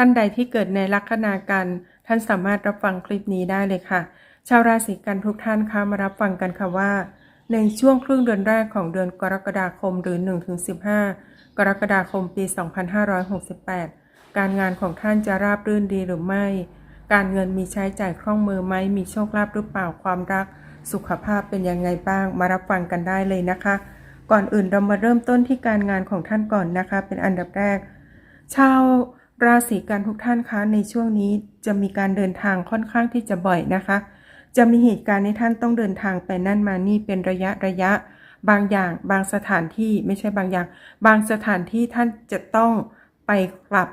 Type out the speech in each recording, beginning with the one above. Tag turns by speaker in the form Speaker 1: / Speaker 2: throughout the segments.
Speaker 1: ท่านใดที่เกิดในลัคนากัน ท่านสามารถรับฟังคลิปนี้ได้เลยค่ะ ชาวราศีกันทุกท่านคะมารับฟังกันค่ะว่า ในช่วงครึ่งเดือนแรกของเดือนกรกฎาคมหรือ 1-15 กรกฎาคมปี 2568 การงานของท่านจะราบรื่นดีหรือไม่ การเงินมีใช้จ่ายคล่องมือไหมมีโชคลาภหรือเปล่าความรัก สุขภาพเป็นยังไงบ้าง มารับฟังกันได้เลยนะคะ ก่อนอื่นเรามาเริ่มต้นที่การงานของท่านก่อนนะคะ เป็นอันดับแรกชาว ราศีกันทุกท่านคะในช่วงนี้จะมีการเดินทางค่อนข้างที่จะบ่อยนะคะ จะมีเหตุการณ์ในท่านต้องเดินทางไปนั่นมานี่เป็นระยะระยะ บางอย่างบางสถานที่ไม่ใช่บางอย่าง บางสถานที่ท่านจะต้องไปกลับ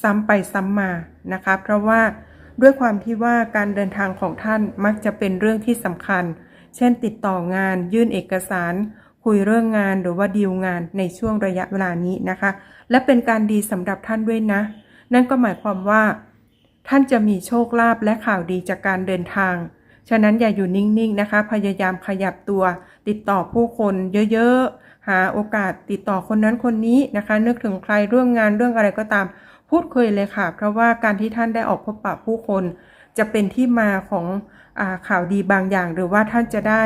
Speaker 1: ซ้ำไปซ้ำมานะคะ เพราะว่าด้วยความที่ว่าการเดินทางของท่านมักจะเป็นเรื่องที่สำคัญ เช่นติดต่องานยื่นเอกสารคุยเรื่องงานหรือว่าดีลงานในช่วงระยะเวลานี้นะคะ และเป็นการดีสำหรับท่านด้วยนะ นั่นก็หมายความว่า ท่านจะมีโชคลาภและข่าวดีจากการเดินทาง ฉะนั้นอย่าอยู่นิ่งๆนะคะ พยายามขยับตัว ติดต่อผู้คนเยอะๆ หาโอกาสติดต่อคนนั้นคนนี้นะคะ นึกถึงใครเรื่องงานเรื่องอะไรก็ตาม พูดคุยเลยค่ะ เพราะว่าการที่ท่านได้ออกพบปะผู้คน จะเป็นที่มาของอข่าวดีบางอย่าง หรือว่าท่านจะได้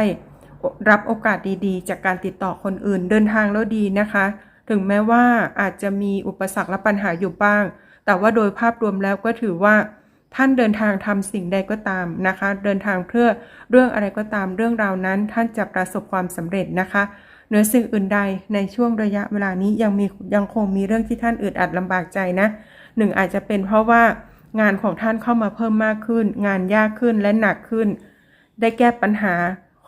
Speaker 1: รับโอกาสดีๆ จากการติดต่อคนอื่นเดินทางแล้วดีนะคะ ถึงแม้ว่าอาจจะมีอุปสรรคและปัญหาอยู่บ้าง แต่ว่าโดยภาพรวมแล้วก็ถือว่าท่านเดินทางทำสิ่งใดก็ตามนะคะ เดินทางเพื่อเรื่องอะไรก็ตามเรื่องราวนั้น ท่านจะประสบความสำเร็จนะคะเหนือสิ่งอื่นใดในช่วงระยะเวลานี้ยังมียังคงมีเรื่องที่ท่านอึดอัดลำบากใจนะหนึ่งอาจจะเป็นเพราะว่างานของท่านเข้ามาเพิ่มมากขึ้น งานยากขึ้นและหนักขึ้น ได้แก้ปัญหา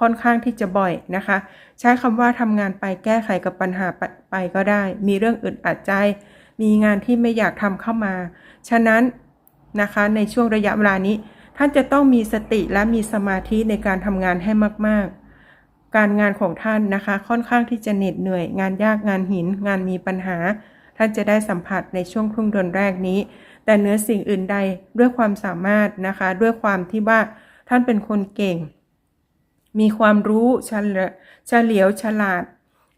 Speaker 1: ค่อนข้างที่จะบ่อยนะคะ ใช้คำว่าทำงานไปแก้ไขกับปัญหาไปไปก็ได้ มีเรื่องอึดอัดใจ มีงานที่ไม่อยากทำเข้ามา ฉะนั้นนะคะในช่วงระยะเวลานี้ ท่านจะต้องมีสติและมีสมาธิในการทำงานให้มาก ๆ การงานของท่านนะคะ ค่อนข้างที่จะเหน็ดเหนื่อย งานยากงานหิน งานมีปัญหา ท่านจะได้สัมผัสในช่วงครึ่งเดือนแรกนี้ แต่เนื้อสิ่งอื่นใดด้วยความสามารถนะคะ ด้วยความที่ว่าท่านเป็นคนเก่ง มีความรู้เฉลเฉลียวฉลาด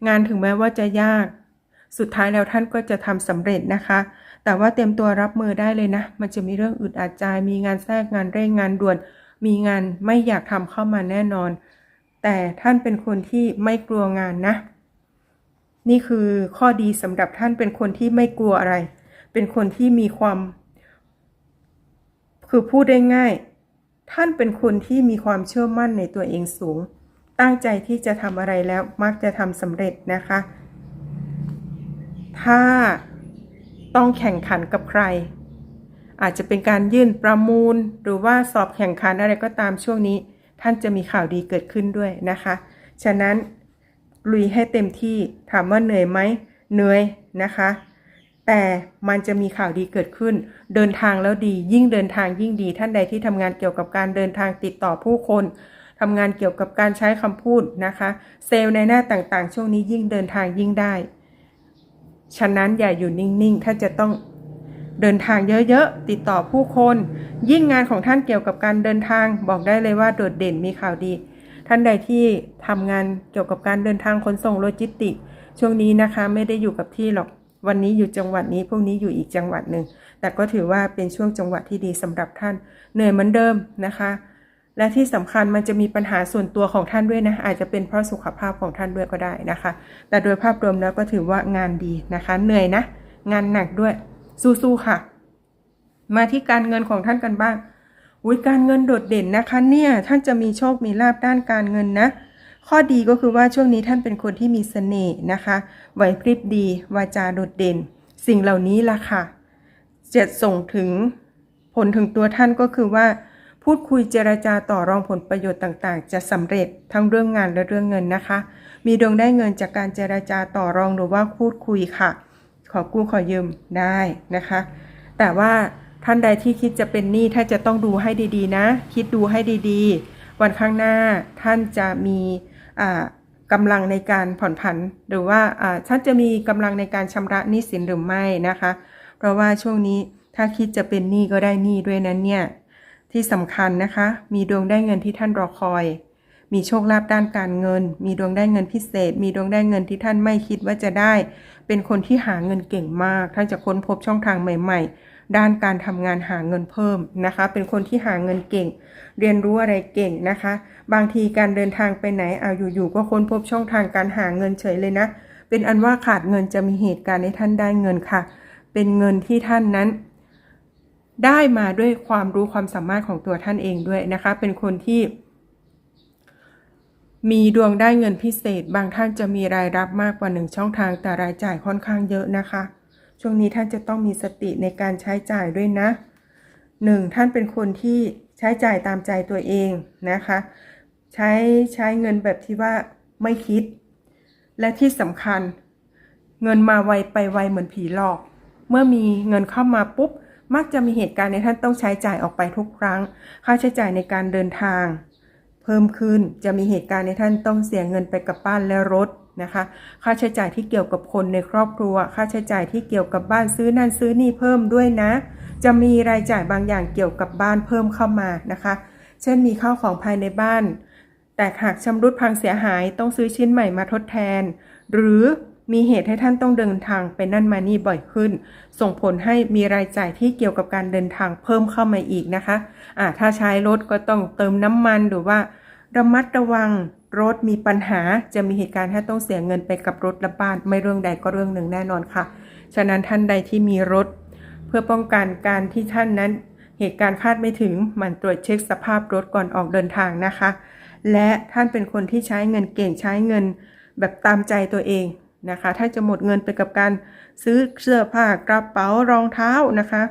Speaker 1: งานถึงแม้ว่าจะยาก สุดท้ายแล้วท่านก็จะทำสำเร็จนะคะ แต่ว่าเต็มตัวรับมือได้เลยนะ มันจะมีเรื่องอึดอัดใจมีงานแทรกงานเร่งงานด่วน มีงานไม่อยากทำเข้ามาแน่นอน แต่ท่านเป็นคนที่ไม่กลัวงานนะ นี่คือข้อดีสำหรับท่านเป็นคนที่ไม่กลัวอะไร เป็นคนที่มีความ คือพูดได้ง่าย ท่านเป็นคนที่มีความเชื่อมั่นในตัวเองสูง ตั้งใจที่จะทำอะไรแล้วมักจะทำสำเร็จนะคะ ถ้าต้องแข่งขันกับใคร อาจจะเป็นการยื่นประมูล หรือว่าสอบแข่งขันอะไรก็ตามช่วงนี้ ท่านจะมีข่าวดีเกิดขึ้นด้วยนะคะ ฉะนั้นลุยให้เต็มที่ถามว่าเหนื่อยไหมเหนื่อยนะคะ แต่มันจะมีข่าวดีเกิดขึ้น เดินทางแล้วดี ยิ่งเดินทางยิ่งดี ท่านใดที่ทำงานเกี่ยวกับการเดินทางติดต่อผู้คนทำงานเกี่ยวกับการใช้คำพูดนะคะ เซลล์ในหน้าต่างๆ ช่วงนี้ยิ่งเดินทางยิ่งได้ ฉะนั้นอย่าอยู่นิ่งๆท่าจะต้องเดินทางเยอะๆ ติดต่อผู้คน ยิ่งงานของท่านเกี่ยวกับการเดินทางบอกได้เลยว่าโดดเด่นมีข่าวดี ท่านใดที่ทำงานเกี่ยวกับการเดินทางขนส่งโลจิสติก ช่วงนี้นะคะไม่ได้อยู่กับที่หรอกวันนี้อยู่จังหวัดนี้พรุ่งนี้อยู่อีกจังหวัดหนึ่งแต่ก็ถือว่าเป็นช่วงจังหวะที่ดีสำหรับท่านเหนื่อยเหมือนเดิมนะคะ และที่สำคัญมันจะมีปัญหาส่วนตัวของท่านด้วยนะอาจจะเป็นเพราะสุขภาพของท่านด้วยก็ได้นะคะ แต่โดยภาพรวมแล้วก็ถือว่างานดีนะคะ เหนื่อยนะ งานหนักด้วย สู้ๆค่ะ มาที่การเงินของท่านกันบ้างอุ้ยการเงินโดดเด่นนะคะ เนี่ยท่านจะมีโชคมีลาบด้านการเงินนะ ข้อดีก็คือว่าช่วงนี้ท่านเป็นคนที่มีเสน่ห์นะคะไหวพริบดีวาจาโดดเด่น สิ่งเหล่านี้ล่ะค่ะจะส่งถึงผลถึงตัวท่านก็คือว่า พูดคุยเจรจาต่อรองผลประโยชน์ต่างๆ จะสำเร็จทั้งเรื่องงานและเรื่องเงินนะคะ มีดวงได้เงินจากการเจรจาต่อรองหรือว่าพูดคุยค่ะ ขอกู้ขอยืมได้นะคะ แต่ว่าท่านใดที่คิดจะเป็นหนี้ถ้าจะต้องดูให้ดีๆ นะ คิดดูให้ดีๆ วันข้างหน้าท่านจะมีอ่ากำลังในการผ่อนผัน หรือว่าอ่าท่านจะมีกำลังในการชำระหนี้สินหรือไม่นะคะ เพราะว่าช่วงนี้ถ้าคิดจะเป็นหนี้ก็ได้หนี้ด้วยนั้นเนี่ย ที่สำคัญนะคะ มีดวงได้เงินที่ท่านรอคอย มีโชคลาภด้านการเงิน มีดวงได้เงินพิเศษ มีดวงได้เงินที่ท่านไม่คิดว่าจะได้ เป็นคนที่หาเงินเก่งมาก ท่านจะค้นพบช่องทางใหม่ ๆ ด้านการทำงานหาเงินเพิ่มนะคะ เป็นคนที่หาเงินเก่ง เรียนรู้อะไรเก่งนะคะ บางทีการเดินทางไปไหนเอาอยู่ๆก็ค้นพบช่องทางการหาเงินเฉยเลยนะ เป็นอันว่าขาดเงินจะมีเหตุการณ์ให้ท่านได้เงินค่ะ เป็นเงินที่ท่านนั้น ได้มาด้วยความรู้ความสามารถของตัวท่านเองด้วยนะคะ เป็นคนที่ มีดวงได้เงินพิเศษ บางท่านจะมีรายรับมากกว่าหนึ่งช่องทาง แต่รายจ่ายค่อนข้างเยอะนะคะ ช่วงนี้ท่านจะต้องมีสติในการใช้จ่ายด้วยนะหนึ่งท่านเป็นคนที่ใช้จ่ายตามใจตัวเองนะคะ ใช้ใช้เงินแบบที่ว่าไม่คิด และที่สำคัญ เงินมาไวไปไวเหมือนผีหลอก เมื่อมีเงินเข้ามาปุ๊บ มักจะมีเหตุการณ์ในท่านต้องใช้จ่ายออกไปทุกครั้ง ค่าใช้จ่ายในการเดินทาง เพิ่มขึ้นจะมีเหตุการณ์ในท่านต้องเสียเงินไปกับบ้านและรถนะคะ ค่าใช้จ่ายที่เกี่ยวกับคนในครอบครัว ค่าใช้จ่ายที่เกี่ยวกับบ้านซื้อนั่นซื้อนี่เพิ่มด้วยนะ จะมีรายจ่ายบางอย่างเกี่ยวกับบ้านเพิ่มเข้ามานะคะ เช่นมีข้าวของภายในบ้าน แต่หากชำรุดพังเสียหายต้องซื้อชิ้นใหม่มาทดแทน หรือ มีเหตุให้ท่านต้องเดินทางไปนั่นมานี่บ่อยขึ้น ส่งผลให้มีรายจ่ายที่เกี่ยวกับการเดินทางเพิ่มเข้ามาอีกนะคะอ่าถ้าใช้รถก็ต้องเติมน้ำมันหรือว่า ระมัดระวังรถมีปัญหาจะมีเหตุการณ์ที่ต้องเสียเงินไปกับรถและบ้านไม่เรื่องใดก็เรื่องหนึ่งแน่นอนค่ะ ฉะนั้นท่านใดที่มีรถ เพื่อป้องกันการที่ท่านนั้น เหตุการณ์คาดไม่ถึงมันตรวจเช็คสภาพรถก่อนออกเดินทางนะคะ และท่านเป็นคนที่ใช้เงินเก่งใช้เงิน แบบตามใจตัวเอง นะคะ ถ้าจะหมดเงินไปกับการซื้อเสื้อผ้ากระเป๋ารองเท้านะคะ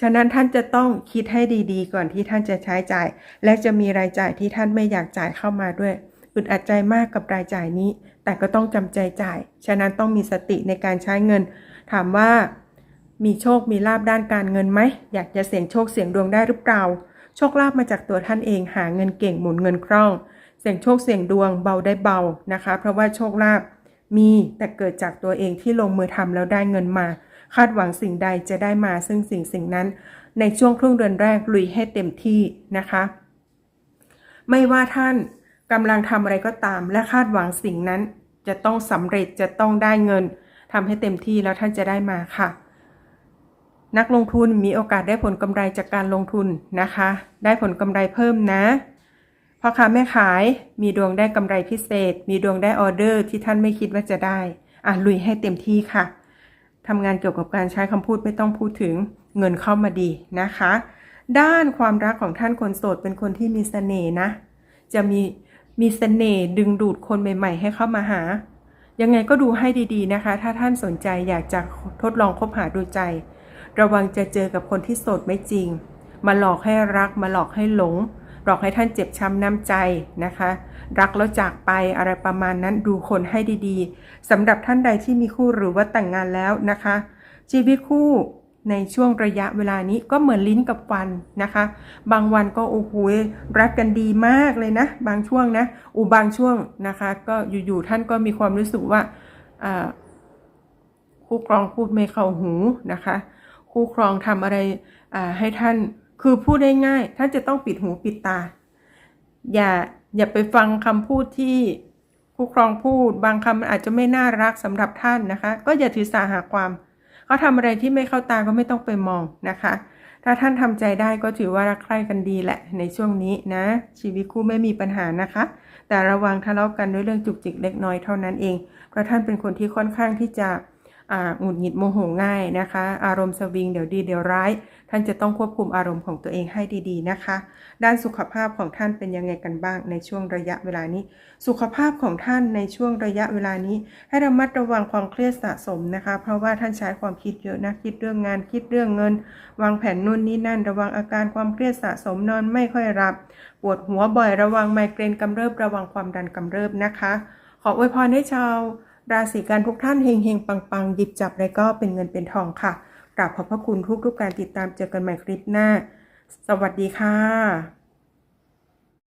Speaker 1: ฉะนั้นท่านจะต้องคิดให้ดีๆ ก่อนที่ท่านจะใช้จ่าย และจะมีรายจ่ายที่ท่านไม่อยากจ่ายเข้ามาด้วยอึดอัดใจมากกับรายจ่ายนี้ แต่ก็ต้องจำใจจ่าย ฉะนั้นต้องมีสติในการใช้เงิน ถามว่ามีโชค มีลาบด้านการเงินไหม อยากจะเสี่ยงโชคเสี่ยงดวงได้หรือเปล่า โชคลาภมาจากตัวท่านเอง หาเงินเก่งหมุนเงินคล่อง เสี่ยงโชคเสี่ยงดวงเบาได้เบานะคะ เพราะว่าโชคลาภ มีแต่เกิดจากตัวเองที่ลงมือทำแล้วได้เงินมา คาดหวังสิ่งใดจะได้มาซึ่งสิ่งสิ่งนั้น ในช่วงครึ่งเดือนแรกลุยให้เต็มที่นะคะ ไม่ว่าท่านกำลังทำอะไรก็ตาม และคาดหวังสิ่งนั้น จะต้องสำเร็จจะต้องได้เงินทำให้เต็มที่แล้วท่านจะได้มาค่ะ นักลงทุนมีโอกาสได้ผลกำไรจากการลงทุนนะคะ ได้ผลกำไรเพิ่มนะ พ่อค้าแม่ขายมีดวงได้กำไรพิเศษ มีดวงได้ออเดอร์ที่ท่านไม่คิดว่าจะได้ อะลุยให้เต็มที่ค่ะทำงานเกี่ยวกับการใช้คำพูดไม่ต้องพูดถึงเงินเข้ามาดีนะคะ ด้านความรักของท่านคนโสดเป็นคนที่มีเสน่ห์นะ จะมีมีเสน่ห์ดึงดูดคนใหม่ ๆ ให้เข้ามาหา ยังไงก็ดูให้ดีๆนะคะ ถ้าท่านสนใจอยากจะทดลองคบหาดูใจ ระวังจะเจอกับคนที่โสดไม่จริง มาหลอกให้รักมาหลอกให้หลง หลอกให้ท่านเจ็บช้ำน้ำใจนะคะ รักแล้วจากไปอะไรประมาณนั้นดูคนให้ดีๆสำหรับท่านใดที่มีคู่หรือว่าแต่งงานแล้วนะคะ ชีวิตคู่ในช่วงระยะเวลานี้ก็เหมือนลิ้นกับฟันนะคะ บางวันก็โอ้โหรักกันดีมากเลยนะ บางช่วงนะอูบางช่วงนะคะ ก็อยู่ๆท่านก็มีความรู้สึกว่าคู่ครองพูดไม่เข้าหูนะคะ คู่ครองทำอะไรให้ท่าน คือพูดได้ง่ายท่านจะต้องปิดหูปิดตา อย่าอย่าไปฟังคำพูดที่คู่ครองพูดบางคำมันอาจจะไม่น่ารักสำหรับท่านนะคะ ก็อย่าถือสาหาความเขาทำอะไรที่ไม่เข้าตาก็ไม่ต้องไปมองนะคะ ถ้าท่านทำใจได้ก็ถือว่ารักใคร่กันดีแหละ ในช่วงนี้นะ ชีวิตคู่ไม่มีปัญหานะคะ แต่ระวังทะเลาะกันด้วยเรื่องจุกจิกเล็กน้อยเท่านั้นเองเพราะท่านเป็นคนที่ค่อนข้างที่จะ หงุดหงิดโมโหง่ายนะคะ อารมณ์สวิงเดี๋ยวดีเดี๋ยวร้าย ท่านจะต้องควบคุมอารมณ์ของตัวเองให้ดีๆนะคะ ด้านสุขภาพของท่านเป็นยังไงกันบ้างในช่วงระยะเวลานี้ สุขภาพของท่านในช่วงระยะเวลานี้ ให้ระมัดระวังความเครียดสะสมนะคะ เพราะว่าท่านใช้ความคิดเยอะนะคิดเรื่องงานคิดเรื่องเงิน วางแผนนู่นนี่นั่น ระวังอาการความเครียดสะสมนอนไม่ค่อยหลับ ปวดหัวบ่อยระวังไมเกรนกำเริบระวังความดันกำเริบนะคะ ขออวยพรให้ชาว ราศีกันทุกท่านเฮงเฮงปังปังหยิบจับอะไรก็เป็นเงินเป็นทองค่ะกราบขอบพระคุณทุกทุกการติดตามเจอกันใหม่คลิปหน้า สวัสดีค่ะ